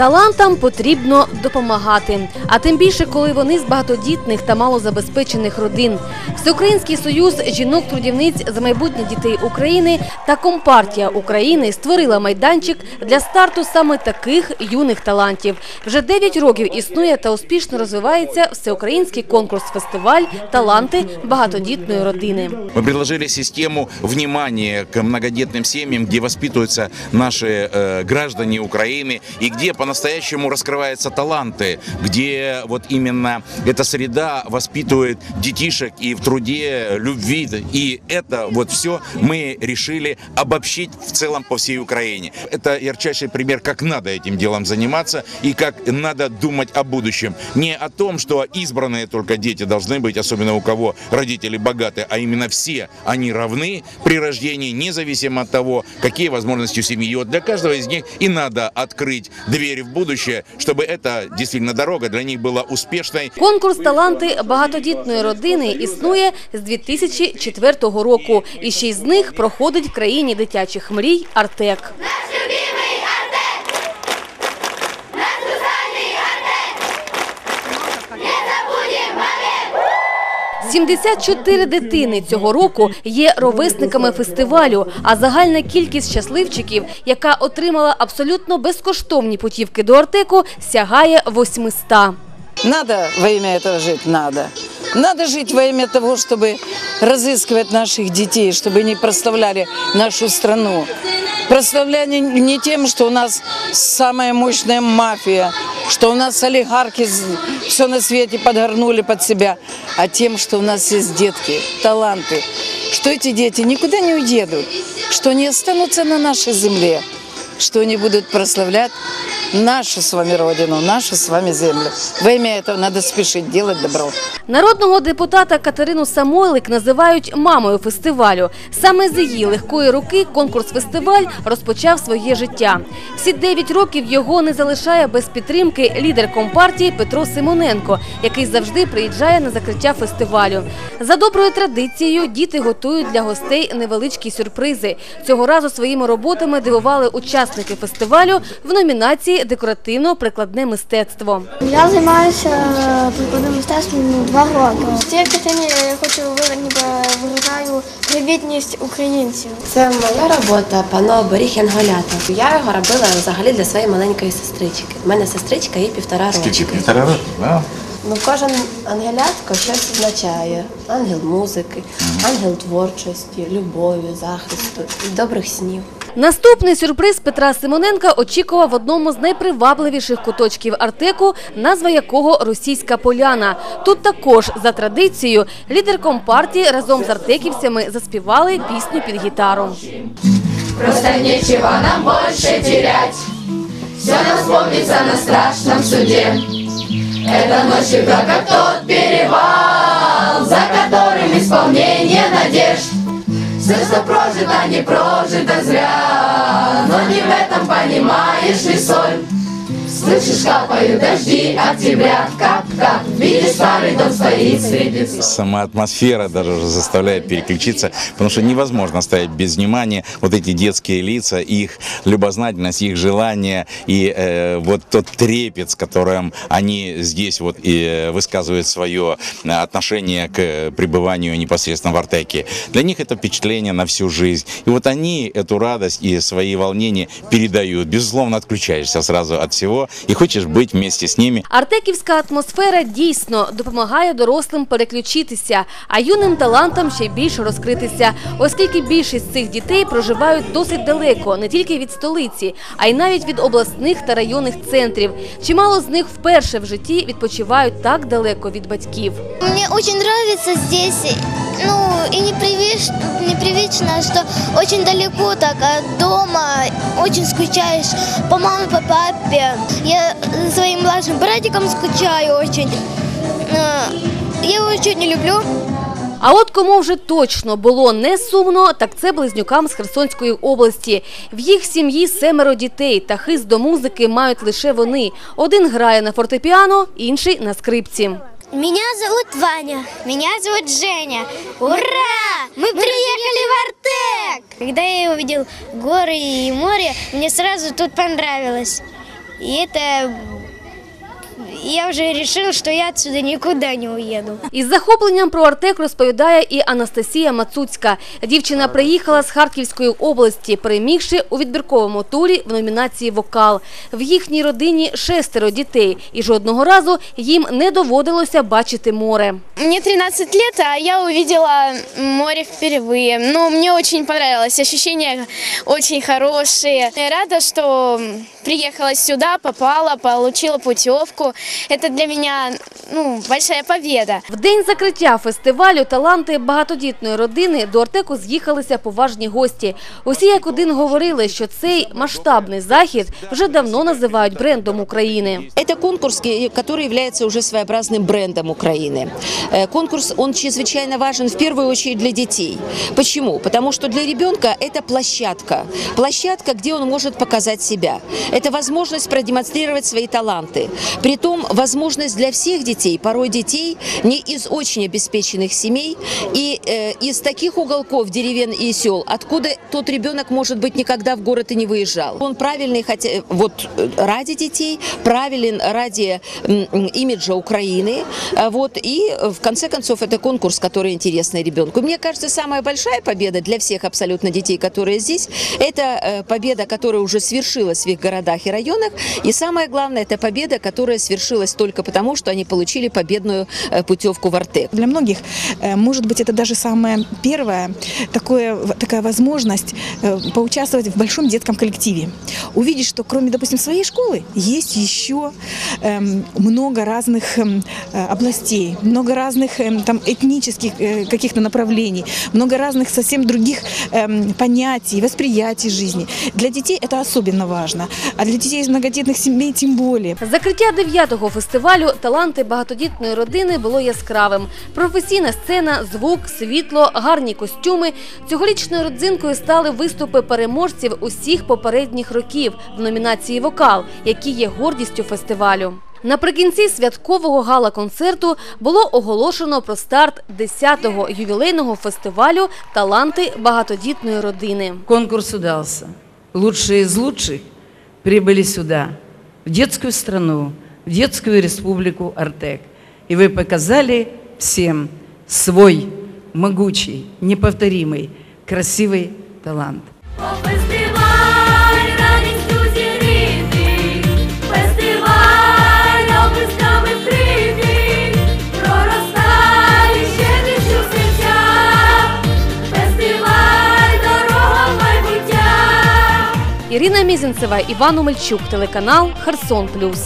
Талантам потрібно допомагати, а тим більше, коли вони з багатодітних та малозабезпечених родин. Всеукраїнський союз жінок-трудівниць за майбутнє дітей України та Компартія України створила майданчик для старту саме таких юних талантів. Вже 9 років існує та успішно розвивається всеукраїнський конкурс-фестиваль Таланти багатодітної родини. Мы предложили систему внимания к многодетным семьям, где воспитываются наши э, граждане Украины и где по-настоящему раскрываются таланты, где вот именно эта среда воспитывает детишек и в труде, любви. И это вот все мы решили обобщить в целом по всей Украине. Это ярчайший пример, как надо этим делом заниматься и как надо думать о будущем. Не о том, что избранные только дети должны быть, особенно у кого родители богаты, а именно все они равны при рождении, независимо от того, какие возможности у семьи. И вот для каждого из них и надо открыть двери в будущее, чтобы эта действительно дорога для них была успешной. Конкурс Таланти багатодітної родини існує з 2004 року. І ще й з них проходить в країні дитячих мрій Артек. 74 дитини цього року є ровесниками фестивалю, а загальна кількість щасливчиків, яка отримала абсолютно безкоштовні путівки до Артеку, сягає 800. Надо во имя этого жить, надо. Надо жить во имя того, чтобы разыскивать наших детей, чтобы они прославляли нашу страну. Прославляли не тем, что у нас самая мощная мафия, что у нас олигархи все на свете подгорнули под себя, а тем, что у нас есть детки, таланты, что эти дети никуда не уедут, что они останутся на нашей земле, что они будут прославлять нашу с вами родину, нашу с вами землю. Во имя этого надо спешить делать добро. Народного депутата Катерину Самойлик називають мамою фестивалю. Саме з її легкої руки конкурс-фестиваль розпочав своє життя. Всі 9 років його не залишає без підтримки лідер компартії Петро Симоненко, який завжди приїжджає на закриття фестивалю. За доброю традицією діти готують для гостей невеличкі сюрпризи. Цього разу своїми роботами дивували учасники фестивалю в номінації Декоративно-прикладне мистецтво. Я займаюся прикладним мистецтвом ну, два роки. В цій картині я хочу ви- ніби виражаю привітність українців. Це моя робота, пано Боріг Янголята. Я його робила взагалі для своєї маленької сестрички. У мене сестричка їй півтора роки. Полтора роки, да? Ну, кожен ангелятко щось означає. Ангел музики, ангел творчості, любові, захисту і добрих снів. Наступний сюрприз Петра Симоненка очікував в одному з найпривабливіших куточків Артеку, назва якого Російська Поляна. Тут також за традицією лідер компартії разом з артеківцями заспівали пісню під гітару. Просто нечего нам больше терять Все нам вспомнится на страшном суде Это ночью как тот перевал За которым исполнение надежд Все, что прожито, не прожито зря. Но не в этом понимаешь и соль Слышишь, капают дожди октября Кап-кап, видишь, старый дом стоит среди слов Сама атмосфера даже уже заставляет переключиться, потому что невозможно оставить без внимания вот эти детские лица, их любознательность, их желание и э, вот тот трепет, с которым они здесь вот и высказывают свое отношение к пребыванию непосредственно в Артеке. Для них это впечатление на всю жизнь. И вот они эту радость и свои волнения передают. Безусловно, отключаешься сразу от всего и хочешь быть вместе с ними. Артеківська атмосфера дійсно допомагає дорослим переключитися, а юним талантам ще більше розкритися, оскільки більшість цих дітей проживають досить далеко, не тільки від столиці, а й навіть від обласних та районних центрів. Чимало з них вперше в житті відпочивають так далеко від батьків. Мне очень нравится здесь, ну и непривычно, непривычно, что очень далеко так от дома, очень скучаешь по маме, по папе. Я за своим младшим братиком скучаю очень. Э, Я его очень не люблю. А от кому вже точно було не сумно, так це близнюкам з Херсонської області. В їх сім'ї семеро дітей, та хист до музики мають лише вони. Один грає на фортепіано, інший на скрипці. Меня зовут Ваня. Меня зовут Женя. Ура! Мы приехали в Артек! Когда я увидел горы и море, мне сразу тут понравилось. И это... Я уже решил, что я отсюда никуда не уеду. Із захопленням про Артек розповідає і Анастасія Мацуцька. Дівчина приїхала з Харківської області, перемігши у відбірковому турі в номінації «Вокал». В їхній родині шестеро дітей, і жодного разу їм не доводилося бачити море. Мне 13 лет, а я увидела море впервые. Ну, мне очень понравилось. Ощущения очень хорошие. Я рада, что приехала сюда, попала, получила путевку. Это для меня ну, большая победа. В день закриття фестивалю таланти багатодітної родини до Артеку з'їхалися поважні гості. Усі як один говорили, що цей масштабний захід вже давно називають брендом України. Это конкурс, ки- который является уже своеобразным брендом Украины. Э, Конкурс, он чрезвычайно важен в первую очередь для детей. Почему? Потому что для ребенка это площадка. Площадка, где он может показать себя. Это возможность продемонстрировать свои таланты. Притом, возможность для всех детей, порой детей не из очень обеспеченных семей и э, из таких уголков деревень и сел, откуда тот ребенок, может быть, никогда в город и не выезжал. Он правильный, хотя вот э, ради детей, правилен ради м, имиджа Украины. А Вот, и э, в конце концов это конкурс, который интересный ребенку. Мне кажется, самая большая победа для всех абсолютно детей, которые здесь, это э, победа, которая уже свершилась в их городах и районах. И самое главное, это победа, которая свершилась только потому, что они получили победную э, путевку в Артек. Для многих, э, может быть, это даже самое первое, такое, такая возможность э, поучаствовать в большом детском коллективе. Увидеть, что кроме, допустим, своей школы, есть еще эм, много разных эм, областей, много разных эм, там, этнических каких-то направлений, много разных совсем других понятий, восприятий жизни. Для детей это особенно важно, а для детей из многодетных семей тем более. Закриття дев'ятого фестивалю «Таланти багатодітної родини» було яскравим. Професійна сцена, звук, світло, гарні костюми. Цьогорічною родзинкою стали виступи переможців усіх попередніх років в номінації «Вокал», які є гордістю фестивалю. Наприкінці святкового гала-концерту було оголошено про старт 10-го ювілейного фестивалю «Таланти багатодітної родини». Конкурс удался. Лучшие из лучших прибыли сюда, в детскую страну, в детскую республику Артек. И вы показали всем свой могучий, неповторимый, красивый талант. Фестиваль радістю зірити, фестиваль облисками вкритий, проростає щедрістю в серцях, фестиваль дорога в майбуття. Ірина Мізінцева, Іван Омельчук, телеканал «Херсон Плюс».